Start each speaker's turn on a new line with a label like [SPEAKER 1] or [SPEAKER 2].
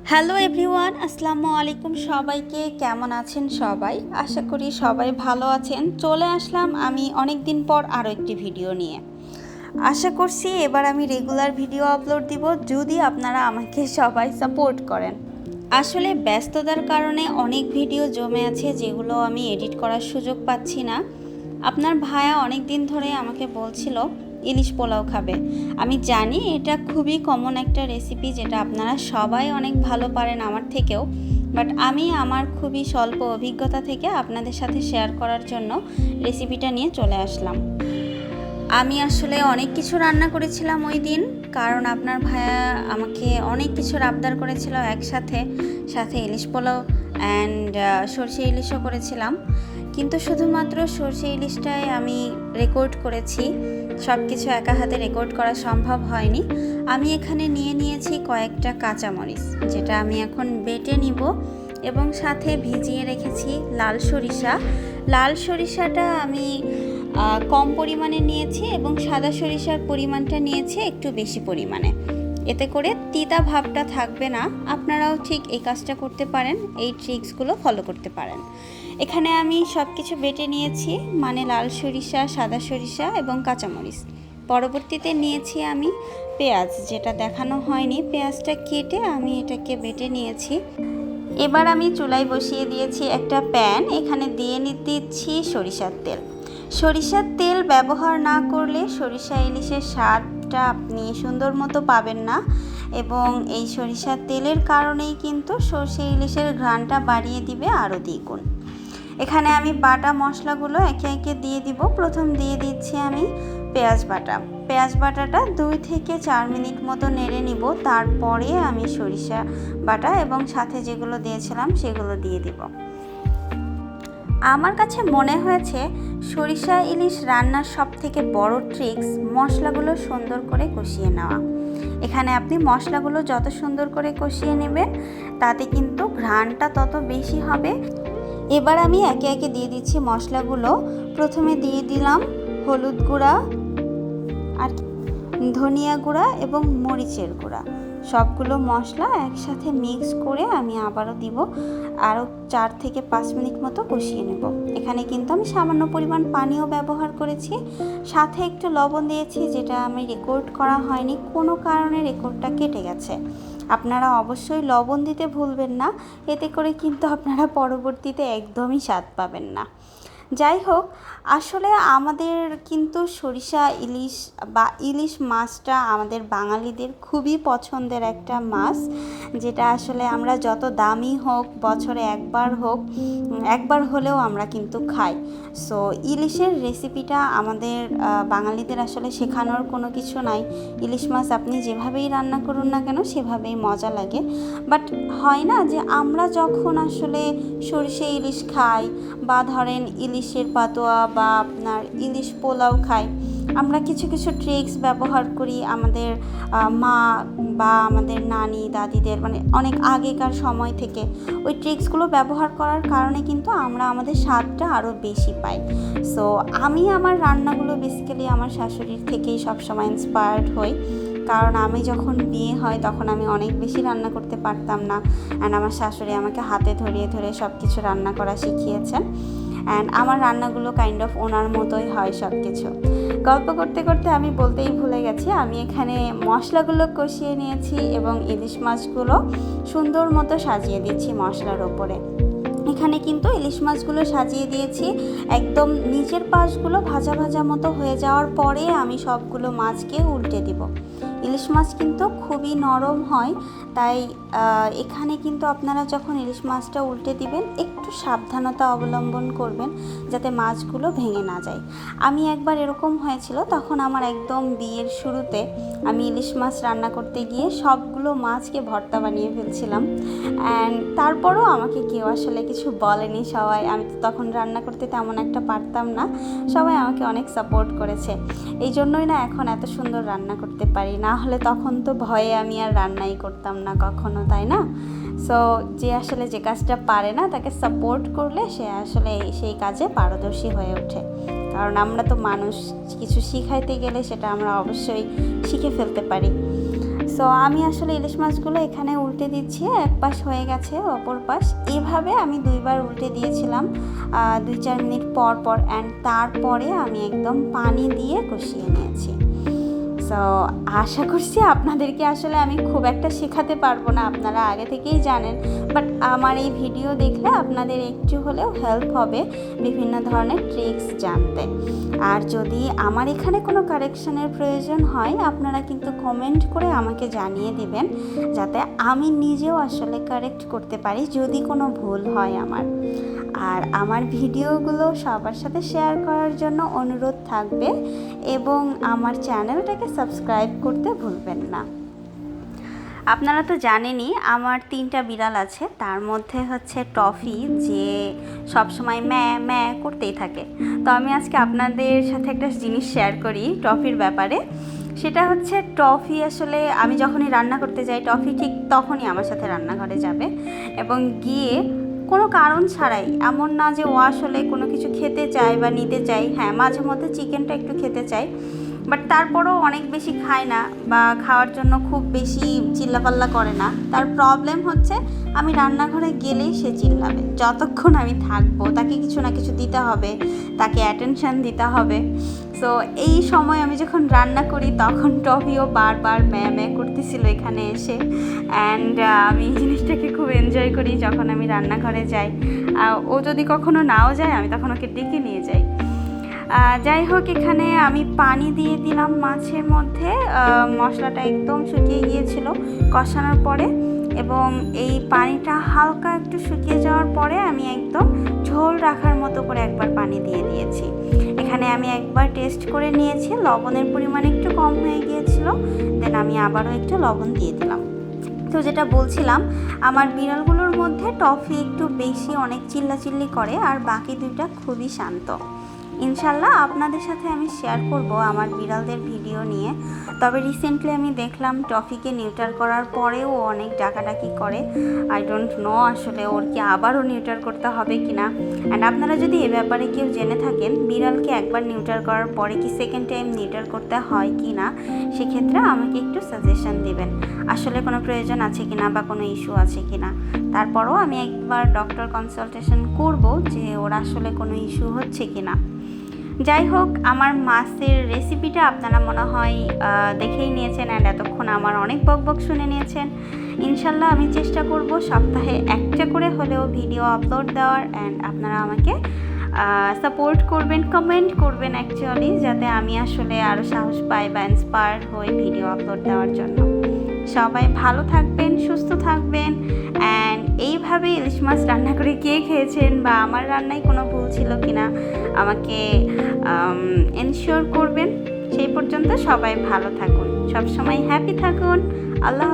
[SPEAKER 1] Hello everyone আসসালামু আলাইকুম সবাইকে। কেমন আছেন সবাই? আশা করি সবাই ভালো আছেন। চলে আসলাম আমি অনেক দিন পর আরও একটি ভিডিও নিয়ে। আশা করছি এবার আমি রেগুলার ভিডিও আপলোড দিব যদি আপনারা আমাকে সবাই সাপোর্ট করেন। আসলে ব্যস্ততার কারণে অনেক ভিডিও জমে আছে যেগুলো আমি এডিট করার সুযোগ পাচ্ছি না। আপনার ভায়া অনেক দিন ধরে আমাকে বলছিল ইলিশ পোলাও খাবে। আমি জানি এটা খুবই কমন একটা রেসিপি যেটা আপনারা সবাই অনেক ভালো পারেন আমার থেকেও বাট আমি আমার খুবই স্বল্প অভিজ্ঞতা থেকে আপনাদের সাথে শেয়ার করার জন্য রেসিপিটা নিয়ে চলে আসলাম। আমি আসলে অনেক কিছু রান্না করেছিলাম ওই দিন, কারণ আপনার ভাইয়া আমাকে অনেক কিছুর আবদার করেছিল একসাথে, সাথে ইলিশ পোলাও অ্যান্ড সর্ষে ইলিশও করেছিলাম। কিন্তু শুধুমাত্র সর্ষে ইলিশটাই আমি রেকর্ড করেছি। সব কিছু একা হাতে রেকর্ড করা সম্ভব হয়নি। আমি এখানে নিয়ে নিয়েছি কয়েকটা কাঁচামরিচ, যেটা আমি এখন বেটে নিব এবং সাথে ভিজিয়ে রেখেছি লাল সরিষা। লাল সরিষাটা আমি কম পরিমাণে নিয়েছি এবং সাদা সরিষার পরিমাণটা নিয়েছি একটু বেশি পরিমাণে। এতে করে তিতা ভাবটা থাকবে না। আপনারাও ঠিক এই কাজটা করতে পারেন, এই ট্রিক্সগুলো ফলো করতে পারেন। এখানে আমি সব কিছু বেটে নিয়েছি মানে লাল সরিষা, সাদা সরিষা এবং কাঁচামরিচ। পরবর্তীতে নিয়েছি আমি পেঁয়াজ, যেটা দেখানো হয়নি। পেঁয়াজটা কেটে আমি এটাকে বেটে নিয়েছি। এবার আমি চুলায় বসিয়ে দিয়েছি একটা প্যান। এখানে দিয়ে দিচ্ছি সরিষার তেল। সরিষার তেল ব্যবহার না করলে সরিষা ইলিশের স্বাদটা আপনি সুন্দর মতো পাবেন না। এবং এই সরিষার তেলের কারণেই কিন্তু সর্ষে ইলিশের ঘ্রাণটা বাড়িয়ে দিবে আরও দ্বিগুণ। এখানে আমি বাটা মশলাগুলো একে একে দিয়ে দিব। প্রথম দিয়ে দিচ্ছি আমি পেঁয়াজ বাটা। পেঁয়াজ বাটাটা দুই থেকে চার মিনিট মতো নেড়ে নিব। তারপরে আমি সরিষা বাটা এবং সাথে যেগুলো দিয়েছিলাম সেগুলো দিয়ে দিব। আমার কাছে মনে হয়েছে সরিষা, ইলিশ রান্নার সব থেকে বড় ট্রিক্স মশলাগুলো সুন্দর করে কষিয়ে নেওয়া। এখানে আপনি মশলাগুলো যত সুন্দর করে কষিয়ে নেবেন, তাতে কিন্তু ঘ্রাণটা তত বেশি হবে। এবার আমি একে একে দিয়ে দিচ্ছি মশলাগুলো। প্রথমে দিয়ে দিলাম হলুদ গুঁড়া আর ধনিয়া গুঁড়া এবং মরিচের গুঁড়া। সবগুলো মশলা একসাথে মিক্স করে আমি আবারও দিব। আরও চার থেকে পাঁচ মিনিট মতো কষিয়ে নেব। এখানে কিন্তু আমি সামান্য পরিমাণ পানিও ব্যবহার করেছি। সাথে একটু লবণ দিয়েছি, যেটা আমি রেকর্ড করা হয়নি। কোনো কারণে রেকর্ডটা কেটে গেছে। আপনারা অবশ্যই লবণ দিতে ভুলবেন না। এতে করে কিন্তু আপনারা পরবর্তীতে একদমই স্বাদ পাবেন না। যাই হোক আসলে আমাদের কিন্তু সরিষা, ইলিশ বা ইলিশ মাছটা আমাদের বাঙালিদের খুবই পছন্দের একটা মাছ, যেটা আসলে আমরা যত দামি হোক, বছরে একবার হোক, একবার হলেও আমরা কিন্তু খাই। সো ইলিশের রেসিপিটা আমাদের বাঙালিদের আসলে শেখানোর কোনো কিছু নাই। ইলিশ মাছ আপনি যেভাবেই রান্না করুন না কেন, সেভাবেই মজা লাগে। বাট হয় না যে আমরা যখন আসলে সরষে, ইলিশ খাই বা ধরেন ইলিশের পাতোয়া বা আপনার ইলিশ পোলাও খাই। আমরা কিছু কিছু ট্রিক্স ব্যবহার করি আমাদের মা বা আমাদের নানি, দাদিদের মানে অনেক আগেকার সময় থেকে। ওই ট্রিক্সগুলো ব্যবহার করার কারণে কিন্তু আমরা আমাদের স্বাদটা আরও বেশি পাই। সো আমি আমার রান্নাগুলো বেসিক্যালি আমার শাশুড়ির থেকেই সবসময় ইন্সপায়ার্ড হই। কারণ আমি যখন বিয়ে হয় তখন আমি অনেক বেশি রান্না করতে পারতাম না। অ্যান্ড আমার শাশুড়ি আমাকে হাতে ধরিয়ে ধরে সব কিছু রান্না করা শিখিয়েছেন। অ্যান্ড আমার রান্নাগুলো কাইন্ড অফ ওনার মতোই হয় সব কিছু গল্প করতে করতে আমি বলতেই ভুলে গেছি, আমি এখানে মশলাগুলো কষিয়ে নিয়েছি এবং ইলিশ মাছগুলো সুন্দর মতো সাজিয়ে দিচ্ছি মশলার ওপরে। এখানে কিন্তু ইলিশ মাছগুলো সাজিয়ে দিয়েছি। একদম নিচের পাশগুলো ভাজা ভাজা মতো হয়ে যাওয়ার পরে আমি সবগুলো মাছকে উল্টে দিব। ইলিশ মাছ কিন্তু খুবই নরম হয়, তাই এখানে কিন্তু আপনারা যখন ইলিশ মাছটা উল্টে দিবেন, একটু সাবধানতা অবলম্বন করবেন যাতে মাছগুলো ভেঙে না যায়। আমি একবার এরকম হয়েছিল, তখন আমার একদম বিয়ের শুরুতে আমি ইলিশ মাছ রান্না করতে গিয়ে সবগুলো মাছকে ভর্তা বানিয়ে ফেলছিলাম। অ্যান্ড তারপরও আমাকে কেউ আসলে কিছু বলেনি সবাই। আমি তো তখন রান্না করতে তেমন একটা পারতাম না। সবাই আমাকে অনেক সাপোর্ট করেছে। এই জন্যই না এখন এত সুন্দর রান্না করতে পারি। না হলে তখন তো ভয়ে আমি আর রান্নাই করতাম না কখনো, তাই না? সো যে আসলে যে কাজটা পারে না, তাকে সাপোর্ট করলে সে আসলে সেই কাজে পারদর্শী হয়ে ওঠে। কারণ আমরা তো মানুষ, কিছু শিখাইতে গেলে সেটা আমরা অবশ্যই শিখে ফেলতে পারি। সো আমি আসলে ইলিশ মাছগুলো এখানে উল্টে দিচ্ছি, এক পাশ হয়ে গেছে, অপর পাশ। এভাবে আমি দুইবার উল্টে দিয়েছিলাম দুই চার মিনিট পর পর অ্যান্ড তারপরে আমি একদম পানি দিয়ে কষিয়ে নিয়েছি। সো আশা করছি আপনাদেরকে আসলে আমি খুব একটা শেখাতে পারব না, আপনারা আগে থেকেই জানেন। বাট আমার এই ভিডিও দেখলে আপনাদের একটু হলেও হেল্প হবে বিভিন্ন ধরনের ট্রিক্স জানতে। আর যদি আমার এখানে কোনো কারেকশনের প্রয়োজন হয়, আপনারা কিন্তু কমেন্ট করে আমাকে জানিয়ে দিবেন, যাতে আমি নিজেও আসলে কারেক্ট করতে পারি, যদি কোনো ভুল হয় আমার। আর আমার ভিডিওগুলো সবার সাথে শেয়ার করার জন্য অনুরোধ থাকবে এবং আমার চ্যানেলটাকে সাবস্ক্রাইব করতে ভুলবেন না। আপনারা তো জানেনই আমার তিনটা বিড়াল আছে, তার মধ্যে হচ্ছে টফি যে সবসময় ম্যা ম্যা করতেই থাকে। তো আমি আজকে আপনাদের সাথে একটা জিনিস শেয়ার করি টফির ব্যাপারে। সেটা হচ্ছে টফি আসলে আমি যখনই রান্না করতে যাই, টফি ঠিক তখনই আমার সাথে রান্নাঘরে যাবে এবং গিয়ে কোনো কারণ ছাড়াই। এমন না যে ও আসলে কোনো কিছু খেতে চায় বা নিতে চাই হ্যাঁ মাঝে মধ্যে চিকেনটা একটু খেতে চাই বাট তারপরও অনেক বেশি খায় না বা খাওয়ার জন্য খুব বেশি চিল্লাপাল্লা করে না। তার প্রবলেম হচ্ছে আমি রান্নাঘরে গেলেই সে চিল্লাবে। যতক্ষণ আমি থাকব, তাকে কিছু না কিছু দিতে হবে, তাকে অ্যাটেনশান দিতে হবে। সো এই সময় আমি যখন রান্না করি, তখন টফিও বারবার ম্যা ম্যা করতেছিল এখানে এসে। অ্যান্ড আমি এই জিনিসটাকে খুব এনজয় করি যখন আমি রান্নাঘরে যাই। ও যদি কখনো নাও যায়, আমি তখন ওকে ডেকে নিয়ে যাই। যাই হোক, এখানে আমি পানি দিয়ে দিলাম মাছের মধ্যে। মশলাটা একদম শুকিয়ে গিয়েছিল কষানোর পরে। এবং এই পানিটা হালকা একটু শুকিয়ে যাওয়ার পরে আমি একদম ঝোল রাখার মতো করে একবার পানি দিয়ে দিয়েছি। এখানে আমি একবার টেস্ট করে নিয়েছি। লবণের পরিমাণ একটু কম হয়ে গিয়েছিল। দেন আমি আবারও একটু লবণ দিয়ে দিলাম। তো যেটা বলছিলাম, আমার বিড়ালগুলোর মধ্যে টফি একটু বেশি, অনেক চিল্লাচিল্লি করে, আর বাকি দুইটা খুবই শান্ত। ইনশাল্লাহ আপনাদের সাথে আমি শেয়ার করব আমার বিড়ালদের ভিডিও নিয়ে। তবে রিসেন্টলি আমি দেখলাম টফিকে নিউটার করার পরেও অনেক ডাকাডাকি করে। আই ডোন্ট নো আসলে ওর কি আবারও নিউটার করতে হবে কি না অ্যান্ড আপনারা যদি এ ব্যাপারে কেউ জেনে থাকেন, বিড়ালকে একবার নিউটার করার পরে কি সেকেন্ড টাইম নিউটার করতে হয় কি না সেক্ষেত্রে আমাকে একটু সাজেশন দিবেন। আসলে কোনো প্রয়োজন আছে কি না বা কোনো ইস্যু আছে কি না তারপরও আমি একবার ডক্টর কনসালটেশন করব যে ওর আসলে কোনো ইস্যু হচ্ছে কি না যাই হোক, আমার মাছের রেসিপিটা আপনারা মনে হয় দেখেই নিয়েছেন অ্যান্ড এতক্ষণ আমার অনেক বক বক শুনে নিয়েছেন। ইনশাল্লাহ আমি চেষ্টা করব সপ্তাহে একটা করে হলেও ভিডিও আপলোড দেওয়ার অ্যান্ড আপনারা আমাকে সাপোর্ট করবেন কমেন্ট করবেন অ্যাকচুয়ালি যাতে আমি আসলে আরও সাহস পাই বা ইন্সপায়ার হই ভিডিও আপলোড দেওয়ার জন্য। সবাই ভালো থাকবেন, সুস্থ থাকবেন। অ্যান্ড এইভাবে ইলিশ মাছ রান্না করে কে খেয়েছেন বা আমার রান্নায় কোনো ভুল ছিল কি না আমাকে এনশিওর করবেন। সেই পর্যন্ত সবাই ভালো থাকুন। সবসময় হ্যাপি থাকুন। আল্লাহ